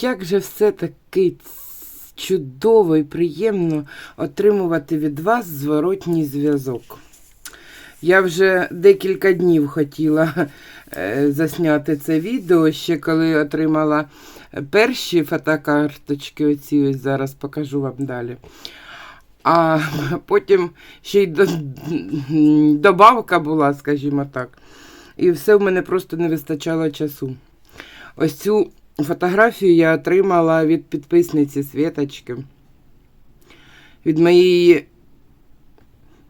Як же все-таки чудово і приємно отримувати від вас зворотній зв'язок. Я вже декілька днів хотіла е, засняти це відео, ще коли отримала перші фотокарточки, оці ось зараз покажу вам далі. А потім ще й добавка була, скажімо так. І все в мене просто не вистачало часу. Ось цю фотографію я отримала від підписниці Світочки. Від моєї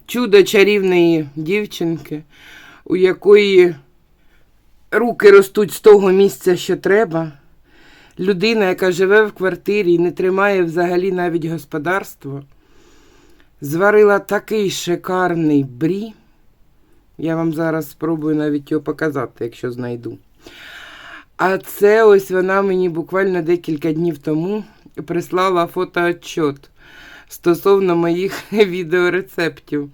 чудо чарівної дівчинки, у якої руки ростуть з того місця, що треба. Людина, яка живе в квартирі і не тримає взагалі навіть господарство, зварила такий шикарний брі. Я вам зараз спробую навіть його показати, якщо знайду. А це ось вона мені буквально декілька днів тому прислала фотоотчот стосовно моїх відеорецептів.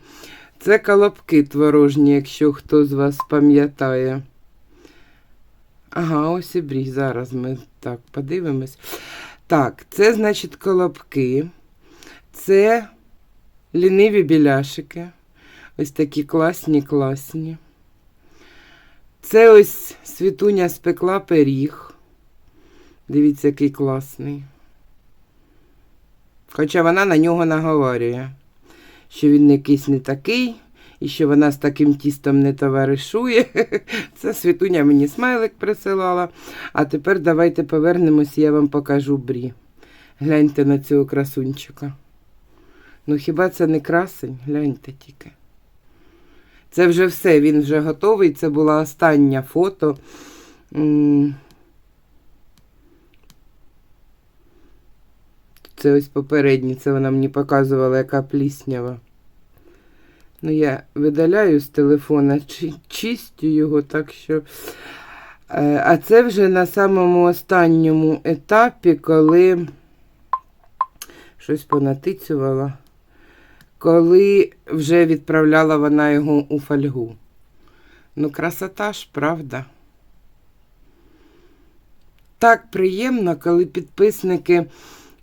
Це колобки творожні, якщо хто з вас пам'ятає. Ага, ось і брі. Зараз ми так подивимось. Так, це, значить, колобки. Це ліниві біляшики. Ось такі класні, класні. Це ось світуня спекла пиріг. Дивіться, який класний. Хоча вона на нього наговорює, що він якийсь не такий, і що вона з таким тістом не товаришує. Це світуня мені смайлик присилала. А тепер давайте повернемось, я вам покажу брі. Гляньте на цього красунчика. Ну хіба це не красень? Гляньте тільки. Це вже все, він вже готовий. Це була остання фото. Це ось попереднє, це вона мені показувала, яка пліснява. Ну, я видаляю з телефона, чи- чистю його, так що. Е, А це вже на самому останньому етапі, коли щось понатицювала коли вже відправляла вона його у фольгу. Ну, красота ж, правда? Так приємно, коли підписники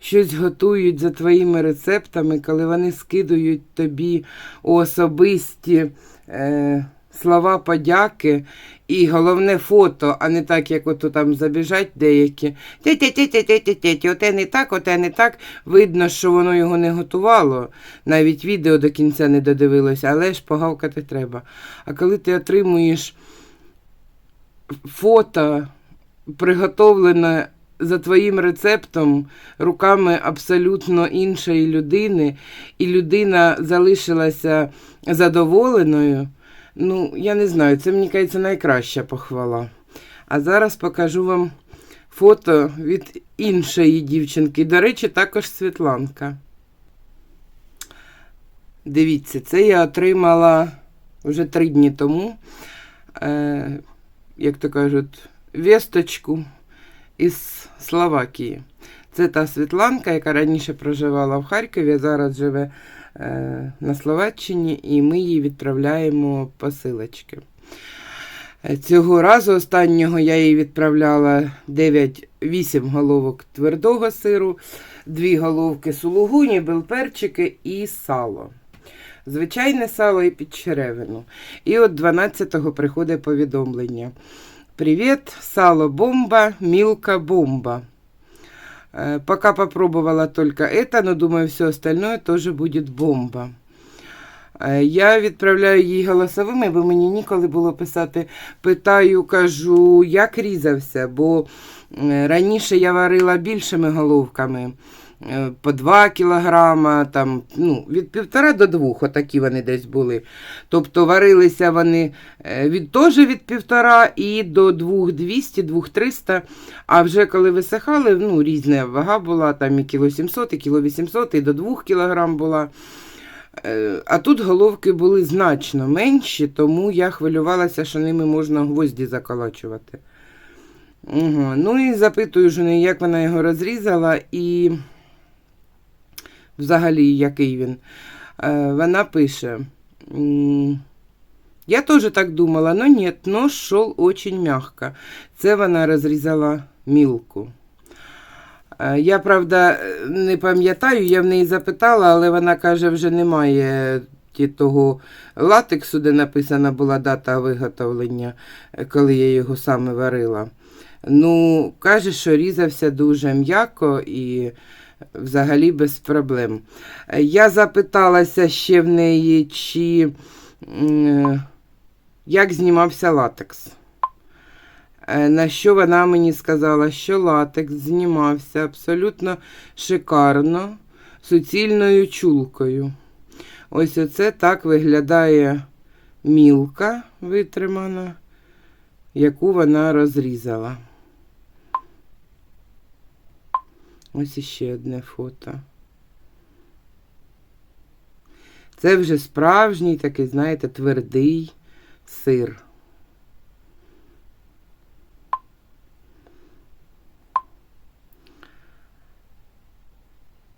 щось готують за твоїми рецептами, коли вони скидують тобі особисті е, слова подяки і головне фото, а не так, як ото там забіжать деякі. Ті-ті-ті-ті-ті-ті, оте не так, оте не так. Видно, що воно його не готувало. Навіть відео до кінця не додивилося, але ж погавкати треба. А коли ти отримуєш фото, приготовлене за твоїм рецептом руками абсолютно іншої людини, і людина залишилася задоволеною. Ну, я не знаю, це мені кажеться найкраща похвала. А зараз покажу вам фото від іншої дівчинки. До речі, також Світланка. Дивіться, це я отримала вже три дні тому, е, як то кажуть, вісточку із Словакії. Це та Світланка, яка раніше проживала в Харкові, а зараз живе е, на Словаччині, і ми їй відправляємо посилочки. Е, Цього разу останнього я їй відправляла 9-8 головок твердого сиру, 2 головки сулугуні, белперчики і сало. Звичайне сало і підчеревину. І от 12-го приходить повідомлення. Привіт, сало бомба, мілка бомба. Э, Пока попробовала только это, но думаю, все остальное тоже будет бомба. Е, Я відправляю їй голосовими, бо мені ніколи було писати. Питаю, кажу, як різався, бо раніше я варила більшими головками. Е, По 2 кілограма, там, ну, від півтора до двох, отакі вони десь були. Тобто варилися вони е, від, теж від півтора і до 2200, 2300. А вже коли висихали, ну, різна вага була, там і кіло 700, і кіло 800, і до 2 кілограм була. Е, А тут головки були значно менші, тому я хвилювалася, що ними можна гвозді заколачувати. Угу. Ну і запитую ж неї, як вона його розрізала і взагалі який він. Е, вона пише. Я тоже так думала, но нет, нож шел очень мягко. Це вона розрізала мілку. Е, Я, правда, не пам'ятаю, я в неї запитала, але вона каже, вже немає того латексу, де написана була дата виготовлення, е, коли я його саме варила. Ну, каже, що різався дуже м'яко і взагалі без проблем. Я запиталася ще в неї, чи як знімався латекс. Е, На що вона мені сказала, що латекс знімався абсолютно шикарно суцільною чулкою. Ось оце так виглядає мілка витримана, яку вона розрізала. Ось іще одне фото. Це вже справжній такий, знаєте, твердий сир.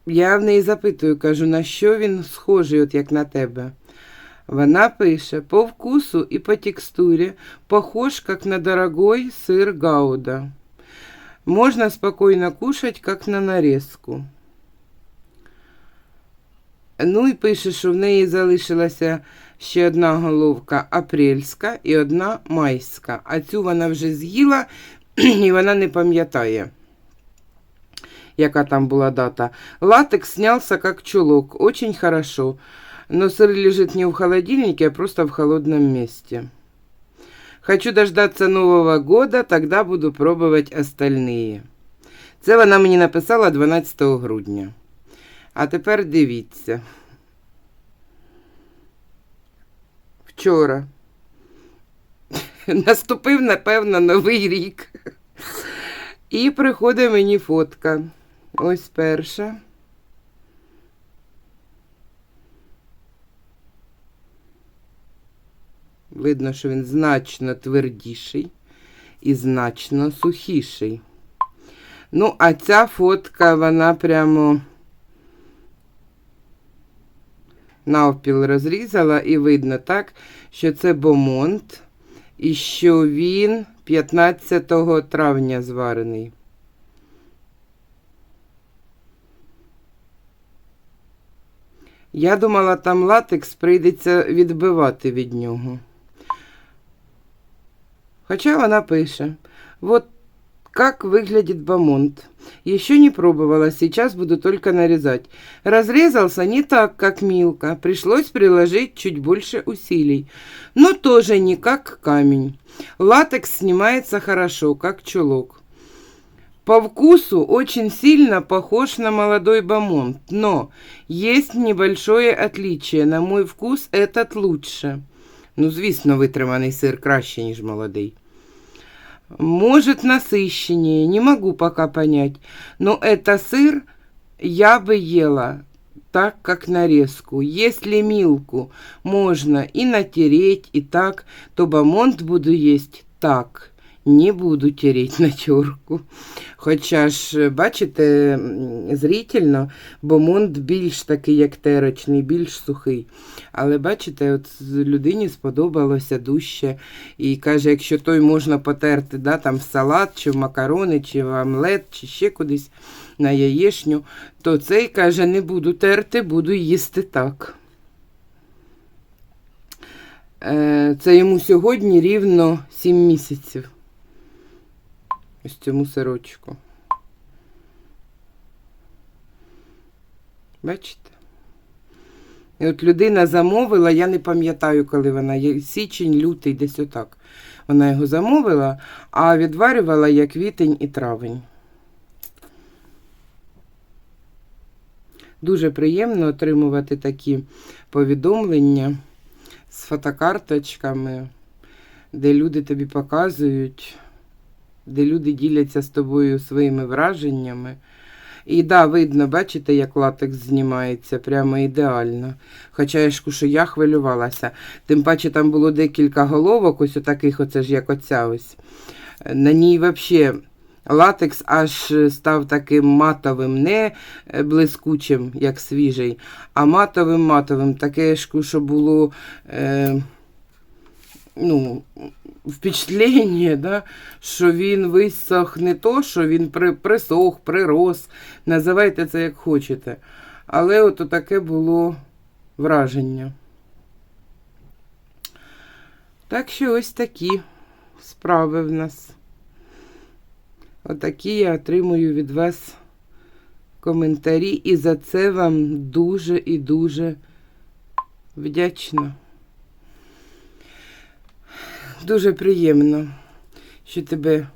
Я в неї запитую, кажу, на що він схожий, от як на тебе. Вона пише, по вкусу и по текстуре похож, как на дорогой сыр гауда. Можно спокойно кушать, как на нарезку. Ну і пише, що в неї залишилася ще одна головка апрельська і одна майська. А цю вона вже з'їла і вона не пам'ятає, яка там була дата. Латекс снялся как чулок, очень хорошо. Но сыр лежит не в холодильнике, а просто в холодном месте. Хочу дождаться Нового года, тогда буду пробовать остальные. Це вона мені написала 12 грудня. А тепер дивіться. Вчора. Наступив, напевно, новий рік. І приходить мені фотка. Ось перша. Видно, що він значно твердіший і значно сухіший. Ну, а ця фотка, вона прямо навпіл розрізала, і видно так, що це бомонт, і що він 15 травня зварений. Я думала, там латекс прийдеться відбивати від нього. Хотя она пише. Вот как выглядит бамонт. Еще не пробовала, сейчас буду только нарезать. Разрезался не так, как Милка. Пришлось приложить чуть больше усилий. Но тоже не как камень. Латекс снимается хорошо, как чулок. По вкусу очень сильно похож на молодой бамонт, но есть небольшое отличие. На мой вкус этот лучше. Ну, звісно, витриманий сир краще, ніж молодий. Может, насыщеннее, не могу пока понять. Но это сыр я бы ела так, как нарезку. Если милку можно и натереть, и так, то бамонт буду есть так. Не буду тереть на терку. Хоча ж, бачите, зрительно, бомонд більш такий, як терочний, більш сухий. Але бачите, от людині сподобалося дужче. І каже, якщо той можна потерти да, там в салат, чи в макарони, чи в омлет, чи ще кудись на яєшню, то цей каже, не буду терти, буду їсти так. Е, Це йому сьогодні рівно 7 місяців. Ось цьому сирочку. Бачите? І от людина замовила, я не пам'ятаю, коли вона, січень, лютий, десь отак. Вона його замовила, а відварювала як квітень і травень. Дуже приємно отримувати такі повідомлення з фотокарточками, де люди тобі показують, де люди діляться з тобою своїми враженнями. І да, видно, бачите, як латекс знімається, прямо ідеально. Хоча я ж що я хвилювалася. Тим паче там було декілька головок, ось отаких, оце ж як оця ось. На ній взагалі латекс аж став таким матовим, не е, блискучим, як свіжий, а матовим матовим. Таке ж, що було е, ну, впечатлення, да, що він висох не то, що він при, присох, прирос. Називайте це як хочете. Але от таке було враження. Так що ось такі справи в нас. Отакі я отримую від вас коментарі, і за це вам дуже і дуже вдячна. Дуже приємно, що тебе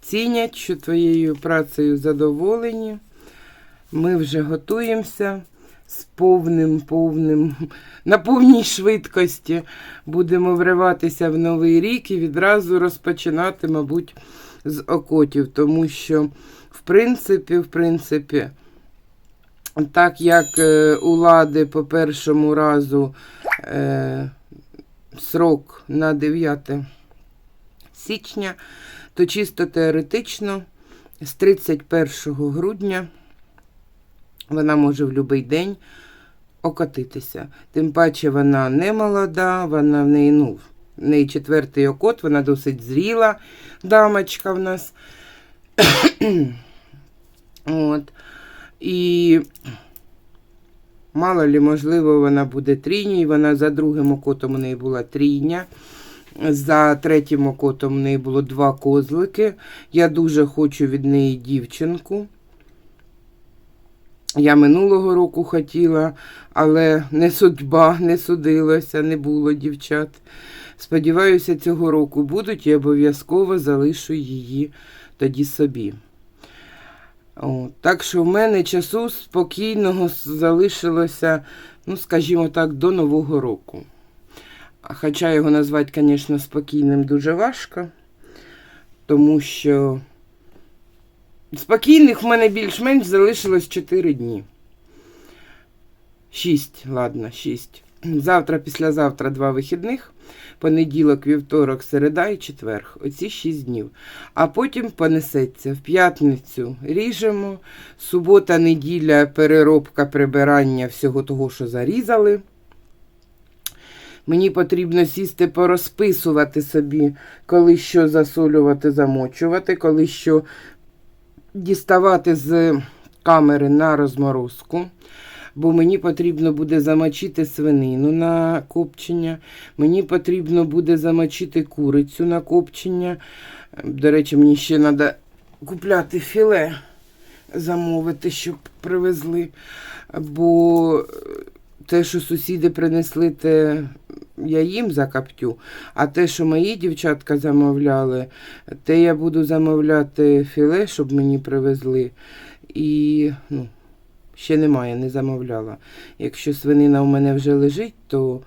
цінять, що твоєю працею задоволені. Ми вже готуємося з повним, повним, на повній швидкості. Будемо вриватися в новий рік і відразу розпочинати, мабуть, з окотів, тому що, в принципі, в принципі, так як е, у лади по першому разу е, срок на 9 січня, то чисто теоретично з 31 грудня вона може в будь-який день окотитися. Тим паче вона не молода, вона в неї, ну, в неї четвертий окот, вона досить зріла дамочка в нас. От. І мало ли, можливо, вона буде трійній. Вона за другим окотом у неї була трійня. За третім окотом у неї було два козлики. Я дуже хочу від неї дівчинку. Я минулого року хотіла, але не судьба, не судилося, не було дівчат. Сподіваюся, цього року будуть і обов'язково залишу її тоді собі. О, так що в мене часу спокійного залишилося, ну, скажімо так, до Нового року. Хоча його назвати, звісно, спокійним дуже важко, тому що спокійних в мене більш-менш залишилось 4 дні. 6, ладно, 6. Завтра, післязавтра два вихідних. Понеділок, вівторок, середа і четверг. Оці 6 днів. А потім понесеться в п'ятницю ріжемо. Субота, неділя, переробка, прибирання всього того, що зарізали. Мені потрібно сісти порозписувати собі, коли що засолювати, замочувати, коли що діставати з камери на розморозку. Бо мені потрібно буде замочити свинину на копчення. Мені потрібно буде замочити курицю на копчення. До речі, мені ще треба купляти філе, замовити, щоб привезли. Бо те, що сусіди принесли, те я їм закаптю, А те, що мої дівчатка замовляли, те я буду замовляти філе, щоб мені привезли. І ну, ще немає, не замовляла. Якщо свинина у мене вже лежить, то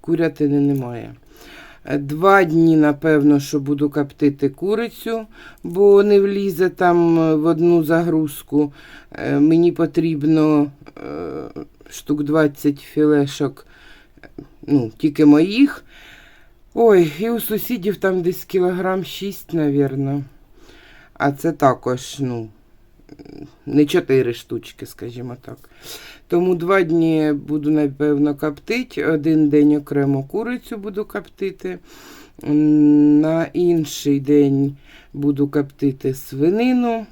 курятини немає. Два дні, напевно, що буду коптити курицю, бо не влізе там в одну загрузку. Е, Мені потрібно е, штук 20 філешок, ну, тільки моїх. Ой, і у сусідів там десь кілограм 6, мабуть. А це також, ну, не 4 штучки, скажімо так. Тому два дні буду, напевно, коптити. Один день окремо курицю буду коптити. На інший день буду коптити свинину.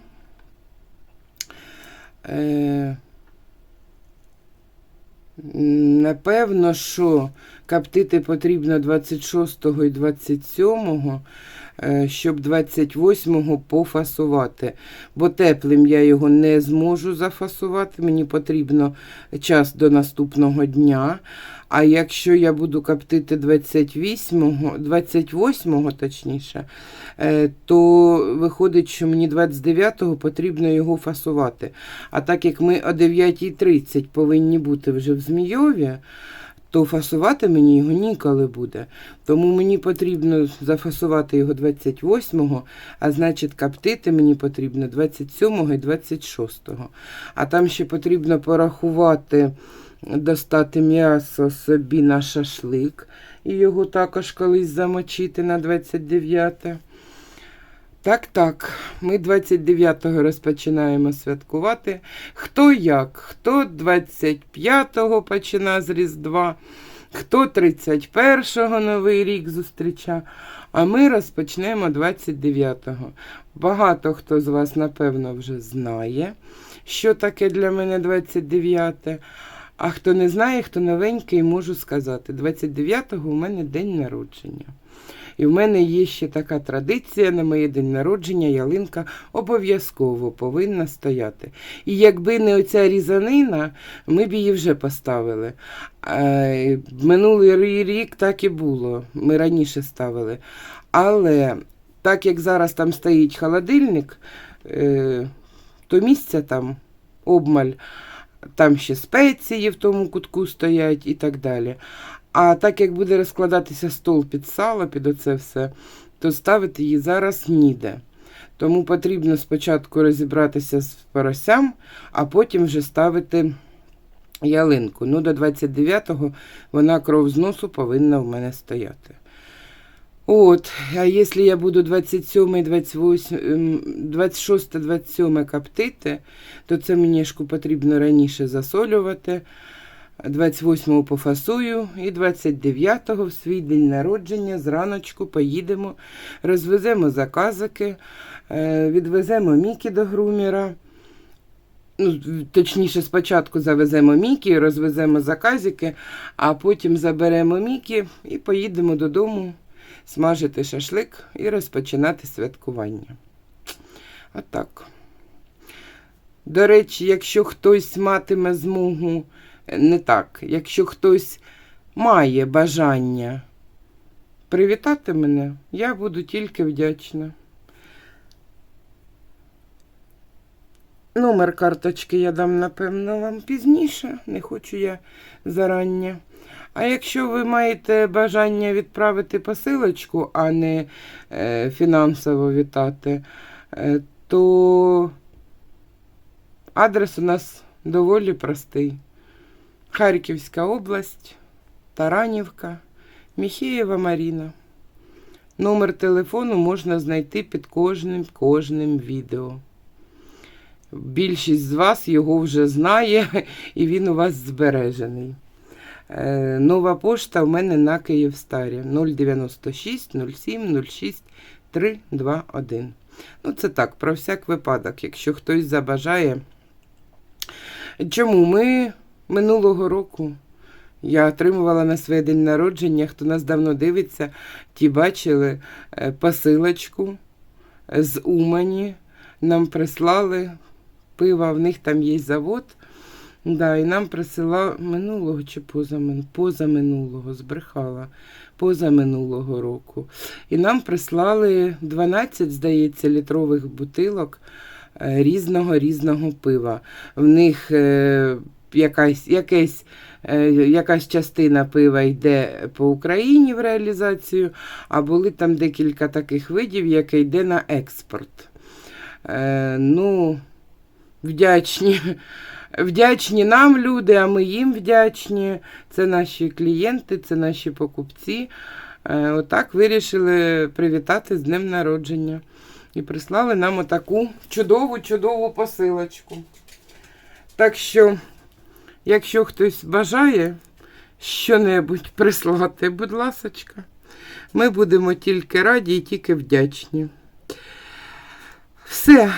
Е, Напевно, що коптити потрібно 26 і 27, е, щоб 28 пофасувати. Бо теплим я його не зможу зафасувати, мені потрібно час до наступного дня. А якщо я буду коптити 28, 28 точніше, е, то виходить, що мені 29-го потрібно його фасувати. А так як ми о 9.30 повинні бути вже в Змійові, то фасувати мені його ніколи буде. Тому мені потрібно зафасувати його 28-го, а значить, коптити мені потрібно 27-го і 26-го. А там ще потрібно порахувати достати м'ясо собі на шашлик і його також колись замочити на 29. Так, так. Ми 29-го розпочинаємо святкувати. Хто як? Хто 25-го почина з Різдва, хто 31-го Новий рік зустріча. А ми розпочнемо 29-го. Багато хто з вас, напевно, вже знає, що таке для мене 29-те. А хто не знає, хто новенький, можу сказати. 29-го у мене день народження. І в мене є ще така традиція на моє день народження ялинка обов'язково повинна стояти. І якби не оця різанина, ми б її вже поставили. Е, Минулий рік так і було. Ми раніше ставили. Але так як зараз там стоїть холодильник, е, то місця там обмаль. Там ще спеції в тому кутку стоять і так далі. А так як буде розкладатися стол під сало, під оце все, то ставити її зараз ніде. Тому потрібно спочатку розібратися з поросям, а потім вже ставити ялинку. Ну, до 29-го вона кров з носу повинна в мене стояти. От, а якщо я буду 27, 28, 26, 27 коптити, то це мішку потрібно раніше засолювати. 28-го пофасую і 29-го в свій день народження зраночку поїдемо, розвеземо заказики, е, відвеземо Мікі до груміра. Ну, точніше, спочатку завеземо Мікі, розвеземо заказики, а потім заберемо Мікі і поїдемо додому смажити шашлик і розпочинати святкування. Отак. До речі, якщо хтось матиме змогу, не так, якщо хтось має бажання привітати мене, я буду тільки вдячна. Номер карточки я дам, напевно, вам пізніше, не хочу я зарання. А якщо ви маєте бажання відправити посилочку, а не е, фінансово вітати, е, то адрес у нас доволі простий. Харківська область, Таранівка, Міхеєва Маріна. Номер телефону можна знайти під кожним кожним відео. Більшість з вас його вже знає, і він у вас збережений. Е, Нова пошта в мене на Київстарі 096 07 06 321. Ну, це так, про всяк випадок, якщо хтось забажає. Чому ми минулого року я отримувала на своє день народження, хто нас давно дивиться, ті бачили е, посилочку з Умані. Нам прислали пива, в них там є завод. Да, і нам присила минулого чи позамин... позаминулого, збрехала, позаминулого року. І нам прислали 12, здається, літрових бутилок е, різного різного пива. В них е, якась, якесь, е, якась частина пива йде по Україні в реалізацію, а були там декілька таких видів, яке йде на експорт. Е, ну, вдячні. Вдячні нам люди, а ми їм вдячні. Це наші клієнти, це наші покупці. Е, Отак вирішили привітати з днем народження. І прислали нам отаку чудову-чудову посилочку. Так що, якщо хтось бажає що-небудь прислати, будь ласочка, ми будемо тільки раді і тільки вдячні. Все.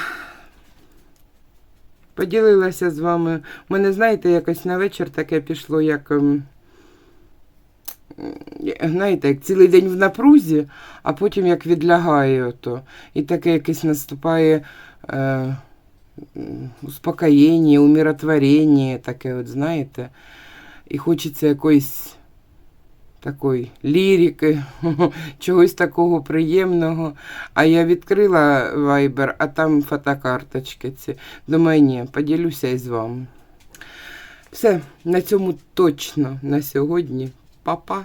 Поділилася з вами. У мене, знаєте, якось на вечір таке пішло, як. ем, Знаєте, як цілий день в напрузі, а потім як відлягає ото. І таке якесь наступає е, успокоєння, умиротворення, таке, от, знаєте. І хочеться якоїсь такої лірики, чогось такого приємного. А я відкрила Viber, а там фотокарточки ці. Думаю, ні, поділюся із вами. Все, на цьому точно на сьогодні. Па-па.